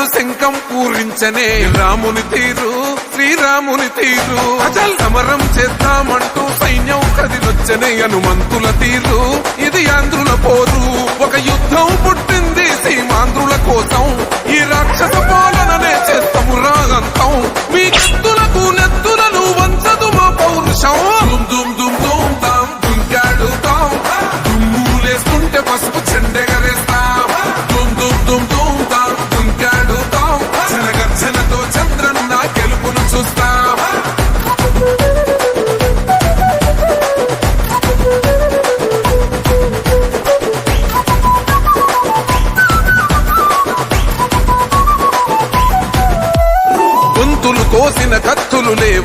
శంఖం పూరించనే. రాముని తీరు శ్రీరాముని తీరు. అజల్ సమరం చేద్దామంటూ సైన్యం కదిలొచ్చనే హనుమంతుల తీరు. ఇది ఆంధ్రుల పోరు. ఒక యుద్ధం పుట్టింది.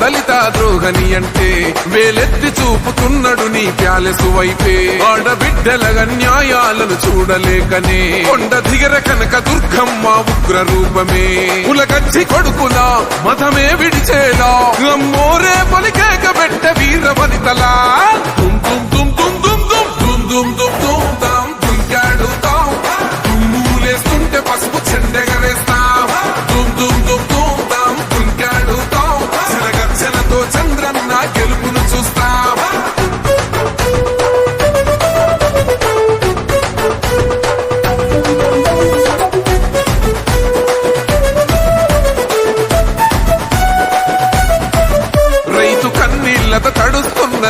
దళిత ద్రోహని అంటే వేలెత్తి చూపుతున్నాడు నీ ప్యాలెసు వైపే ఆడబిడ్డల న్యాయాలను చూడలేకనే కొండ దిగర కనక దుర్గమ్మ ఉగ్ర రూపమే కులగచ్చి కొడుకులా మతమే విడిచేలా అమ్మోరే పలికేక పెట్ట వీర వనితలా దుమ్ తుమ్ దుమ్ దుమ్ దుమ్ దుమ్ దుమ్ దుమ్ దుమ్ తుమ్ తాం దుంకాడుతాం దుమ్ములేస్తుంటే పసుపు చెండెగరేస్తాం దుమ్ దుమ్ దుమ్ దుమ్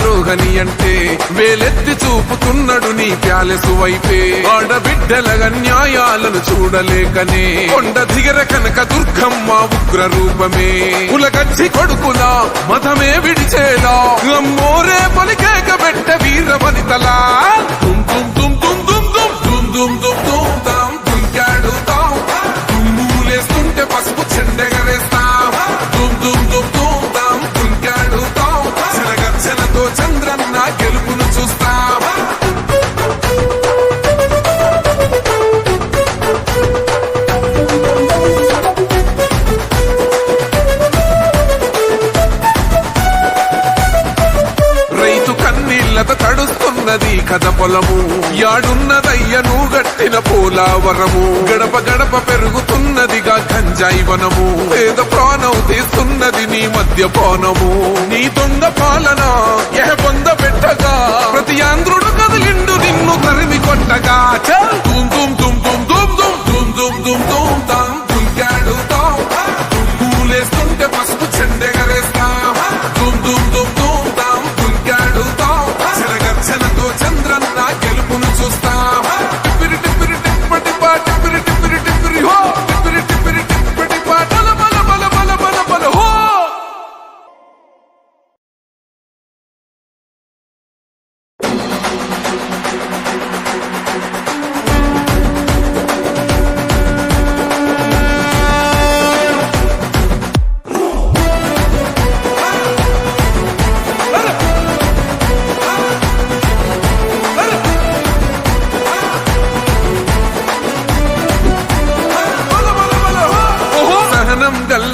ద్రోహని అంటే వేలెత్తి చూపుతున్నాడు నీ ప్యాలెసు వైపే ఆడబిడ్డల న్యాయాలను చూడలేకనే కొండ దిగర కనక దుర్గమ్మ ఉగ్ర రూపమే కులగచ్చి కొడుకులా మతమే విడిచేలా అమ్మోరే పలికేక పెట్ట వీర వనితలా తుమ్ తుమ్ తుమ్ తుమ్ తుమ్ తుమ్ తుమ్ తుమ్ తుమ్ తుమ్ కథ పొలము యాడున్నదయ్యను గట్టిన పోలావరము. గడప గడప పెరుగుతున్నదిగా గంజాయి వనము. పేద ప్రాణం తీస్తున్నది నీ మధ్య పానము నీ దొంగ పాలన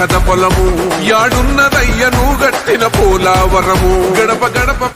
కథ పొలము. యాడున్నదయ్యను గట్టిన పోలావరము. గడప గడప